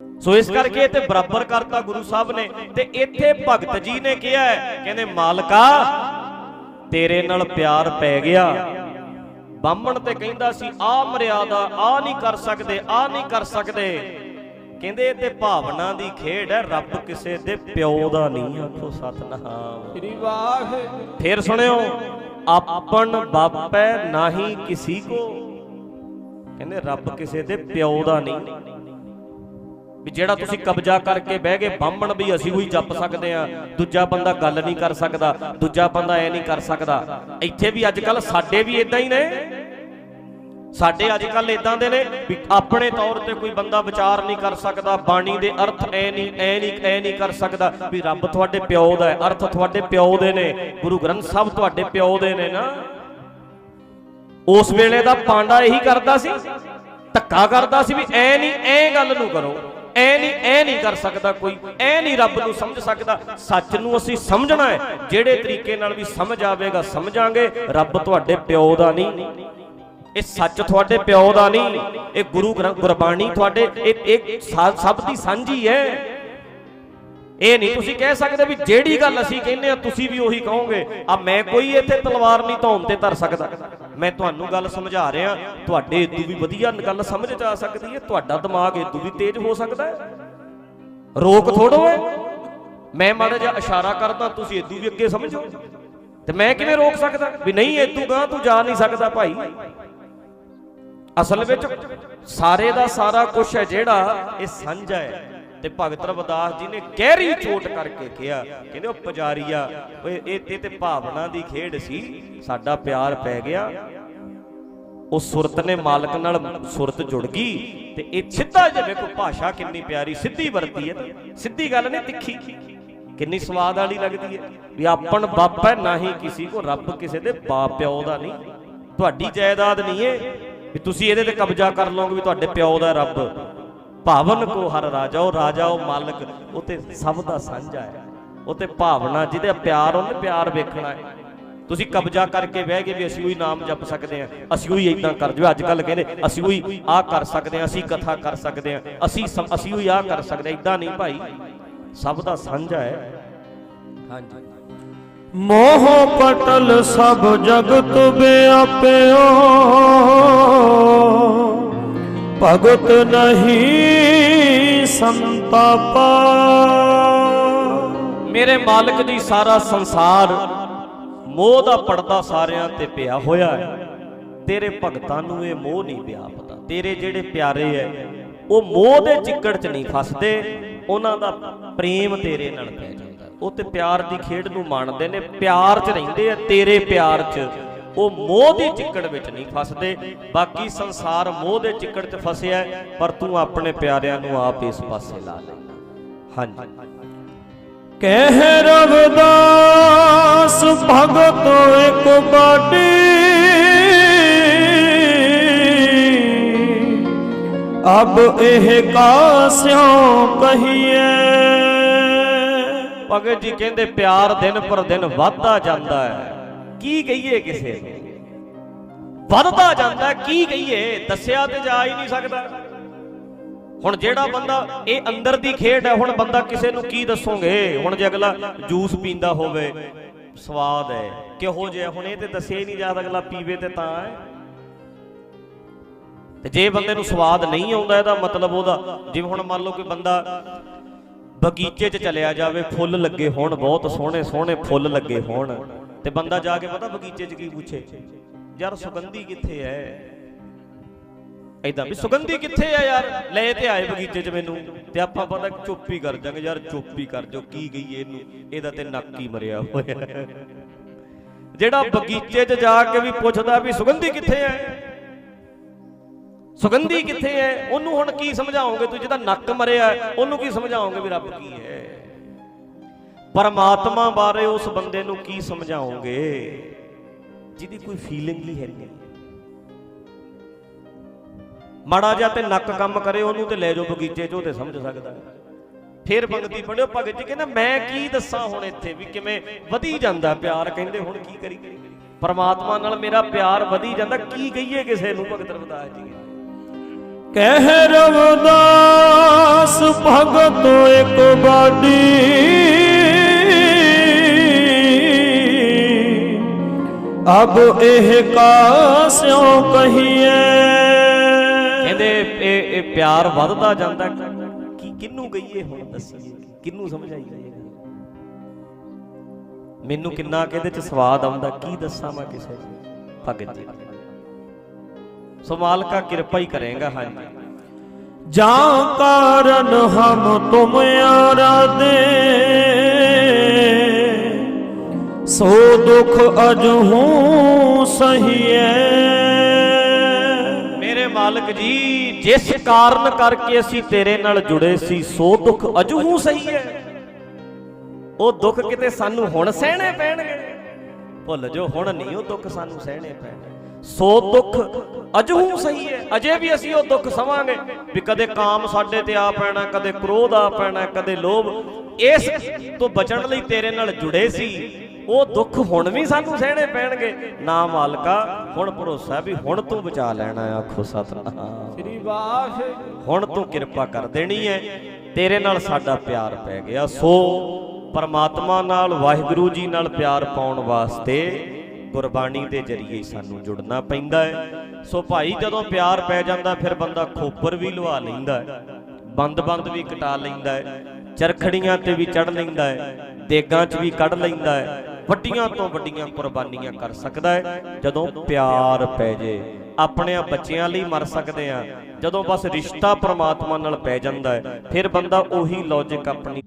ਸੋ ਇਸ ਕਰਕੇ ਇਹ ਤੇ ਬਰਾਬਰ ਕਰਤਾ ਗੁਰੂ ਸਾਹਿਬ ਨੇ ਤੇ ਇੱਥੇ ਭਗਤ ਜੀ ਨੇ ਕਿਹਾ ਹੈ, ਕਹਿੰਦੇ ਮਾਲਕਾ ਤੇਰੇ ਨਾਲ ਪਿਆਰ ਪੈ ਗਿਆ। ਬਾਹਮਣ ਤੇ ਕਹਿੰਦਾ ਸੀ ਆ ਮਰਿਆਦਾ ਆ ਨਹੀਂ ਕਰ ਸਕਦੇ ਆ ਨਹੀਂ ਕਰ ਸਕਦੇ। ਕਹਿੰਦੇ ਇਹ ਤੇ ਭਾਵਨਾ ਦੀ ਖੇਡ ਹੈ ਰੱਬ ਕਿਸੇ ਦੇ ਪਿਓ ਦਾ ਨਹੀਂ ਆਖੋ ਸਤਨਾਮ। ਸ੍ਰੀ ਵਾਹ ਫੇਰ ਸੁਣਿਓ ਆਪਨ ਬਾਪੈ ਨਾਹੀ ਕਿਸੀ ਕੋ। ਕਹਿੰਦੇ ਰੱਬ ਕਿਸੇ ਦੇ ਪਿਓ ਦਾ ਨਹੀਂ। ਵੀ ਜਿਹੜਾ ਤੁਸੀਂ ਕਬਜ਼ਾ ਕਰਕੇ ਬਹਿ ਗਏ, ਬਾਹਮਣ ਵੀ ਅਸੀਂ ਉਹੀ ਜਪ ਸਕਦੇ ਆ ਦੂਜਾ ਬੰਦਾ ਗੱਲ ਨਹੀਂ ਕਰ ਸਕਦਾ, ਦੂਜਾ ਬੰਦਾ ਐ ਨਹੀਂ ਕਰ ਸਕਦਾ। ਇੱਥੇ ਵੀ ਅੱਜ ਕੱਲ ਸਾਡੇ ਵੀ ਇਦਾਂ ਹੀ ਨੇ। ਸਾਡੇ ਅੱਜ ਕੱਲ ਇਦਾਂ ਦੇ ਨੇ ਵੀ ਆਪਣੇ ਤੌਰ ਤੇ ਕੋਈ ਬੰਦਾ ਵਿਚਾਰ ਨਹੀਂ ਕਰ ਸਕਦਾ, ਬਾਣੀ ਦੇ ਅਰਥ ਐ ਨਹੀਂ ਐ ਨਹੀਂ ਐ ਨਹੀਂ ਕਰ ਸਕਦਾ ਵੀ ਰੱਬ ਤੁਹਾਡੇ ਪਿਓ ਦਾ ਹੈ, ਅਰਥ ਤੁਹਾਡੇ ਪਿਓ ਦੇ ਨੇ, ਗੁਰੂ ਗ੍ਰੰਥ ਸਾਹਿਬ ਤੁਹਾਡੇ ਪਿਓ ਦੇ ਨੇ ਨਾ। ਉਸ ਵੇਲੇ ਦਾ ਪਾਂਡਾ ਇਹੀ ਕਰਦਾ ਸੀ, ਧੱਕਾ ਕਰਦਾ ਸੀ ਵੀ ਐ ਨਹੀਂ, ਐ ਗੱਲ ਨੂੰ ਕਰੋ। ਐ ਨਹੀਂ ਐ ਨਹੀਂ ਕਰ ਸਕਦਾ ਕੋਈ, ਐ ਨਹੀਂ ਰੱਬ ਨੂੰ ਸਮਝ ਸਕਦਾ। ਸੱਚ ਨੂੰ ਅਸੀਂ ਸਮਝਣਾ ਹੈ। ਜਿਹੜੇ ਤਰੀਕੇ ਨਾਲ ਵੀ ਸਮਝ ਆਵੇਗਾ, ਸਮਝਾਂਗੇ। ਰੱਬ ਤੁਹਾਡੇ ਪਿਓ ਦਾ ਨਹੀਂ। ਇਹ ਸੱਚ ਤੁਹਾਡੇ ਪਿਓ ਦਾ ਨਹੀਂ। ਇਹ ਗੁਰੂ ਗ੍ਰੰਥ ਗੁਰਬਾਣੀ ਤੁਹਾਡੇ, ਇਹ ਇਹ ਸਭ ਦੀ ਸਾਂਝੀ ਹੈ। ਇਹ ਨਹੀਂ ਤੁਸੀਂ ਕਹਿ ਸਕਦੇ ਵੀ ਜਿਹੜੀ ਗੱਲ ਅਸੀਂ ਕਹਿੰਦੇ ਆ ਤੁਸੀਂ ਵੀ ਉਹੀ ਕਹੋਗੇ। ਆ ਮੈਂ ਕੋਈ ਇੱਥੇ ਤਲਵਾਰ ਨਹੀਂ ਧੌਣ ਤੇ ਧਰ ਸਕਦਾ। ਮੈਂ ਤੁਹਾਨੂੰ ਗੱਲ ਸਮਝਾ ਰਿਹਾ, ਤੁਹਾਡੇ ਇਦੋਂ ਵੀ ਵਧੀਆ ਗੱਲ ਸਮਝ ਚ ਆ ਸਕਦੀ ਹੈ, ਤੁਹਾਡਾ ਦਿਮਾਗ ਇਦੋਂ ਵੀ ਤੇਜ਼ ਹੋ ਸਕਦਾ ਹੈ। ਰੋਕ ਥੋੜੋ ਹੈ। ਮੈਂ ਮਾੜਾ ਜਿਹਾ ਇਸ਼ਾਰਾ ਕਰਦਾ, ਤੁਸੀਂ ਇਦੋਂ ਵੀ ਅੱਗੇ ਸਮਝੋ। ਤੇ ਮੈਂ ਕਿਵੇਂ ਰੋਕ ਸਕਦਾ? ਵੀ ਨਹੀਂ ਇਦੋਂ ਗਾਂ ਤੂੰ ਜਾ ਨਹੀਂ ਸਕਦਾ ਭਾਈ। ਅਸਲ ਵਿੱਚ ਸਾਰੇ ਦਾ ਸਾਰਾ ਕੁਝ ਹੈ ਜਿਹੜਾ ਇਹ ਸਾਂਝਾ ਹੈ। ਤੇ ਭਗਤ ਰਵਿਦਾਸ ਜੀ ਨੇ ਗਹਿਰੀ ਚੋਟ ਕਰਕੇ ਕਿਹਾ। ਕਹਿੰਦੇ, ਉਹ ਪੁਜਾਰੀਆ, ਓਏ, ਇਹ ਇਹ ਤੇ ਭਾਵਨਾ ਦੀ ਖੇਡ ਸੀ, ਸਾਡਾ ਪਿਆਰ ਪੈ ਗਿਆ। ਉਹ ਸੁਰਤ ਨੇ ਮਾਲਕ ਨਾਲ ਸੁਰਤ ਜੁੜ ਗਈ ਤੇ ਇਹ ਸਿੱਧਾ ਜੇ ਵੇਖੋ, ਭਾਸ਼ਾ ਕਿੰਨੀ ਪਿਆਰੀ, ਸਿੱਧੀ ਵਰਤੀ ਹੈ। ਸਿੱਧੀ ਗੱਲ ਨਹੀਂ ਤਿੱਖੀ, ਕਿੰਨੀ ਸਵਾਦ ਵਾਲੀ ਲੱਗਦੀ ਹੈ। ਵੀ ਆਪਣ ਬਾਪ ਹੈ ਨਾਹੀ ਕਿਸੇ ਕੋ, ਰੱਬ ਕਿਸੇ ਦੇ ਬਾਪ ਪਿਓ ਦਾ ਨਹੀਂ। ਤੁਹਾਡੀ ਜਾਇਦਾਦ ਨਹੀਂ ਏ ਵੀ ਤੁਸੀਂ ਇਹਦੇ ਤੇ ਕਬਜ਼ਾ ਕਰ ਲਓਗੇ ਵੀ ਤੁਹਾਡੇ ਪਿਓ ਦਾ ਰੱਬ। ਭਾਵਨ ਕੋ ਹਰ ਰਾਜਾ ਉਹ ਰਾਜਾ ਉਹ ਮਾਲਕ ਉਹ ਤੇ ਸਭ ਦਾ ਸਾਂਝਾ ਹੈ। ਉਹ ਤੇ ਭਾਵਨਾ ਜਿਹਦੇ ਪਿਆਰ ਉਹਨੇ ਪਿਆਰ ਵੇਖਣਾ ਹੈ। ਤੁਸੀਂ ਕਬਜ਼ਾ ਕਰਕੇ ਬਹਿ ਗਏ ਵੀ ਅਸੀਂ ਉਹੀ ਨਾਮ ਜਪ ਸਕਦੇ ਹਾਂ ਅਸੀਂ ਉਹੀ ਇਦਾਂ ਕਰ ਜਿਵੇਂ ਅੱਜ ਕੱਲ ਕਹਿੰਦੇ ਅਸੀਂ ਉਹੀ ਆਹ ਕਰ ਸਕਦੇ ਹਾਂ ਅਸੀਂ ਕਥਾ ਕਰ ਸਕਦੇ ਹਾਂ ਅਸੀਂ ਅਸੀਂ ਉਹੀ ਆਹ ਕਰ ਸਕਦੇ ਹਾਂ ਇਦਾਂ ਨਹੀਂ ਭਾਈ। ਸਭ ਦਾ ਸਾਂਝਾ ਹੈ। ਹਾਂਜੀ। ਮੋਹ ਪਟਲ ਸਭ ਜਗਤ ਵਿਆਪਿਓ ਭਗਤ ਨਹੀਂ ਸੰਤਾਪਾ ਮੇਰੇ ਮਾਲਕ ਦੀ ਸਾਰਾ ਸੰਸਾਰ ਮੋਹ ਦਾ ਪਰਦਾ ਸਾਰਿਆਂ ਤੇ ਪਿਆ ਹੋਇਆ ਹੈ। ਤੇਰੇ ਭਗਤਾਂ ਨੂੰ ਇਹ ਮੋਹ ਨਹੀਂ ਪਿਆ ਪਤਾ। ਤੇਰੇ ਜਿਹੜੇ ਪਿਆਰੇ ਐ, ਉਹ ਮੋਹ ਦੇ ਚਿੱਕੜ 'ਚ ਨਹੀਂ ਫਸਦੇ। ਉਹਨਾਂ ਦਾ ਪ੍ਰੇਮ ਤੇਰੇ ਨਾਲ ਪੈ ਜਾਂਦਾ। ਉਹ ਤੇ ਪਿਆਰ ਦੀ ਖੇਡ ਨੂੰ ਮੰਨਦੇ ਨੇ। ਪਿਆਰ 'ਚ ਰਹਿੰਦੇ ਆ, ਤੇਰੇ ਪਿਆਰ 'ਚ। ਉਹ ਮੋਹ ਦੀ ਚਿੱਕੜ ਵਿੱਚ ਨਹੀਂ ਫਸਦੇ ਬਾਕੀ ਸੰਸਾਰ ਮੋਹ ਦੇ ਚਿੱਕੜ 'ਚ ਫਸਿਆ ਪਰ ਤੂੰ ਆਪਣੇ ਪਿਆਰਿਆਂ ਨੂੰ ਆਪ ਇਸ ਪਾਸੇ ਲਾ ਲੈ। ਹਾਂਜੀ। ਕਹਿ ਰਵਦਾਸ ਭਗਤ ਇੱਕ ਬਾਟੀ। ਅਬ ਇਹ ਕਾਸਿਓ ਕਹੀਏ ਭਗਤ ਜੀ ਕਹਿੰਦੇ ਪਿਆਰ ਦਿਨ ਪਰ ਦਿਨ ਵੱਧਦਾ ਜਾਂਦਾ ਹੈ। ਕੀ ਕਹੀਏ ਕਿਸੇ ਨੂੰ? ਵੱਧਦਾ ਜਾਂਦਾ, ਕੀ ਕਹੀਏ? ਦੱਸਿਆ ਤੇ ਜਾ ਹੀ ਨਹੀਂ ਸਕਦਾ। ਹੁਣ ਜਿਹੜਾ ਬੰਦਾ ਇਹ ਅੰਦਰ ਦੀ ਖੇਡ ਹੈ, ਹੁਣ ਬੰਦਾ ਕਿਸੇ ਨੂੰ ਕੀ ਦੱਸੋਗੇ? ਹੁਣ ਜੇ ਅਗਲਾ ਜੂਸ ਪੀਂਦਾ ਹੋਵੇ, ਸਵਾਦ ਹੈ। ਕਿਹੋ ਜਿਹਾ ਹੁਣ ਇਹ ਤੇ ਦੱਸਿਆ ਹੀ ਨਹੀਂ ਜਾ ਅਗਲਾ ਪੀਵੇ ਤੇ ਤਾਂ ਹੈ। ਤੇ ਜੇ ਬੰਦੇ ਨੂੰ ਸਵਾਦ ਨਹੀਂ ਆਉਂਦਾ, ਇਹਦਾ ਮਤਲਬ ਉਹਦਾ, ਜਿਵੇਂ ਹੁਣ ਮੰਨ ਲਓ ਕਿ ਬੰਦਾ ਬਗੀਚੇ 'ਚ ਚਲਿਆ ਜਾਵੇ, ਫੁੱਲ ਲੱਗੇ ਹੋਣ, ਬਹੁਤ ਸੋਹਣੇ ਸੋਹਣੇ ਫੁੱਲ ਲੱਗੇ ਹੋਣ। ਤੇ ਬੰਦਾ ਜਾ ਕੇ ਪਤਾ ਬਗੀਚੇ 'ਚ ਕੀ ਪੁੱਛੇ? ਯਾਰ ਸੁਗੰਧੀ ਕਿੱਥੇ ਐ? ਐਦਾਂ ਵੀ ਸੁਗੰਧੀ ਕਿੱਥੇ ਐ ਯਾਰ? ਲੈ ਤੇ ਆਏ ਬਗੀਚੇ 'ਚ ਮੈਨੂੰ। ਤੇ ਆਪਾਂ ਪਤਾ ਚੁੱਪ ਹੀ ਕਰ ਜਾਂਗੇ, ਯਾਰ ਚੁੱਪ ਹੀ ਕਰ ਜੋ ਕੀ ਗਈ ਇਹਨੂੰ? ਇਹਦਾ ਤੇ ਨੱਕ ਹੀ ਮਰਿਆ ਹੋਇਆ। ਜਿਹੜਾ ਬਗੀਚੇ 'ਚ ਜਾ ਕੇ ਵੀ ਪੁੱਛਦਾ ਵੀ ਸੁਗੰਧੀ ਕਿੱਥੇ ਐ? ਸੁਗੰਧੀ ਕਿੱਥੇ ਐ? ਉਹਨੂੰ ਹੁਣ ਕੀ ਸਮਝਾਓਗੇ ਤੂੰ ਜਿਹਦਾ ਨੱਕ ਮਰਿਆ, ਉਹਨੂੰ ਕੀ ਸਮਝਾਓਗੇ ਵੀ ਰੱਬ ਕੀ ਹੈ ਪਰਮਾਤਮਾ ਬਾਰੇ ਉਸ ਬੰਦੇ ਨੂੰ ਕੀ ਸਮਝਾਓਗੇ? ਜਿਹਦੀ ਕੋਈ ਫੀਲਿੰਗ ਹੀ ਹੈ ਨਹੀਂ। ਮਾੜਾ ਜਿਹਾ ਤੇ ਨੱਕ ਕੰਮ ਕਰੇ, ਉਹਨੂੰ ਤੇ ਲੈ ਜਾਓ ਬਗੀਚੇ 'ਚ, ਉਹ ਤੇ ਸਮਝ ਸਕਦਾ ਹੈ। ਫਿਰ ਬੰਗਤੀ ਪੜਿਓ ਭਗਤ ਜੀ ਕਹਿੰਦਾ, ਮੈਂ ਕੀ ਦੱਸਾਂ ਹੁਣ ਇੱਥੇ ਵੀ ਕਿਵੇਂ ਵਧੀ ਜਾਂਦਾ ਪਿਆਰ? ਕਹਿੰਦੇ, ਹੁਣ ਕੀ ਕਰੀ ਪਰਮਾਤਮਾ ਨਾਲ ਮੇਰਾ ਪਿਆਰ ਵਧੀ ਜਾਂਦਾ। ਕੀ ਕਹੀਏ ਕਿਸੇ ਨੂੰ, ਭਗਤ ਰਵਿਦਾਸ ਜੀ? ਕਹਿ ਰਵਦਾਸ, ਭਗਤ ਇੱਕ ਬਾਡੀ ਅਬ ਇਹ ਕਾਸਿਓ ਕਹੀਏ ਕਹਿੰਦੇ ਇਹ ਇਹ ਪਿਆਰ ਵੱਧਦਾ ਜਾਂਦਾ ਕੀ ਕਿੰਨੂੰ ਗਈਏ ਹੁਣ ਦੱਸੀਏ। ਕਿੰਨੂੰ ਸਮਝਾਈਏ? ਮੈਨੂੰ ਕਿੰਨਾ ਕਿ ਇਹਦੇ ਚ ਸਵਾਦ ਆਉਂਦਾ ਕੀ ਦੱਸਾਂ ਮੈਂ ਕਿਸੇ ਭਗਤ ਜੀ। ਸੋ ਮਾਲਕਾ ਕਿਰਪਾ ਹੀ ਕਰੇਗਾ ਹਾਂਜੀ। ਜਾਂ ਕਾਰਨ ਹਮ ਤੁਮ ਆਰਾਧੇ। ਸੋ ਦੁਖ ਅਜਹੂ ਸਹੀਏ ਮੇਰੇ ਮਾਲਕ ਜੀ, ਜਿਸ ਕਾਰਨ ਕਰਕੇ ਅਸੀਂ ਤੇਰੇ ਨਾਲ ਜੁੜੇ ਸੀ, ਸੋ ਦੁੱਖ ਅਜਹੂ ਸਹੀ ਹੈ ਉਹ ਦੁੱਖ ਕਿਤੇ ਸਾਨੂੰ ਹੁਣ ਸਹਿਣੇ ਪੈਣਗੇ। ਭੁੱਲ ਜੋ ਹੁਣ ਨਹੀਂ ਉਹ ਦੁੱਖ ਸਾਨੂੰ ਸਹਿਣੇ ਪੈਣਗੇ। ਸੋ ਦੁੱਖ ਅਜਹੂ ਸਹੀ ਹੈ ਅਜੇ ਵੀ ਅਸੀਂ ਉਹ ਦੁੱਖ ਸਵਾਂਗੇ ਵੀ ਕਦੇ ਕਾਮ ਸਾਡੇ ਤੇ ਆ ਪੈਣਾ, ਕਦੇ ਕ੍ਰੋਧ ਆ ਪੈਣਾ, ਕਦੇ ਲੋਭ। ਇਸ ਤੋਂ ਬਚਣ ਲਈ ਤੇਰੇ ਨਾਲ ਜੁੜੇ ਸੀ। ਉਹ ਦੁੱਖ ਹੁਣ ਵੀ ਸਾਨੂੰ ਸਹਿਣੇ ਪੈਣਗੇ। ਨਾ ਮਾਲਕਾ ਹੁਣ ਭਰੋਸਾ ਵੀ ਹੁਣ ਤੂੰ ਬਚਾ ਲੈਣਾ ਆਖੋ ਸਤਨਾਮ। ਸ੍ਰੀ ਵਾਹਿ ਹੁਣ ਤੂੰ ਕਿਰਪਾ ਕਰ ਦੇਣੀ ਹੈ। ਤੇਰੇ ਨਾਲ ਸਾਡਾ ਪਿਆਰ ਪੈ ਗਿਆ। ਸੋ ਪਰਮਾਤਮਾ ਨਾਲ ਵਾਹਿਗੁਰੂ ਜੀ ਨਾਲ ਪਿਆਰ ਪਾਉਣ ਵਾਸਤੇ ਗੁਰਬਾਣੀ ਦੇ ਜਰੀਏ ਸਾਨੂੰ ਜੁੜਨਾ ਪੈਂਦਾ ਹੈ। ਸੋ ਭਾਈ ਜਦੋਂ ਪਿਆਰ ਪੈ ਜਾਂਦਾ ਫਿਰ ਬੰਦਾ ਖੋਪਰ ਵੀ ਲਵਾ ਲੈਂਦਾ ਹੈ। ਬੰਦ-ਬੰਦ ਵੀ ਕਟਾ ਲੈਂਦਾ ਹੈ। ਚਰਖੜੀਆਂ ਤੇ ਵੀ ਚੜ ਲੈਂਦਾ ਹੈ। ਦੇਗਾਂ 'ਚ ਵੀ ਕੱਢ ਲੈਂਦਾ ਹੈ। ਵੱਡੀਆਂ ਤੋਂ ਵੱਡੀਆਂ ਕੁਰਬਾਨੀਆਂ ਕਰ ਸਕਦਾ ਹੈ। ਜਦੋਂ ਪਿਆਰ ਪੈ ਜੇ ਆਪਣੇ ਬੱਚਿਆਂ ਲਈ ਮਰ ਸਕਦੇ ਆ ਜਦੋਂ ਬਸ ਰਿਸ਼ਤਾ ਪਰਮਾਤਮਾ ਨਾਲ ਪੈ ਜਾਂਦਾ ਹੈ, ਫਿਰ ਬੰਦਾ ਉਹੀ ਲੌਜੀਕ ਆਪਣੀ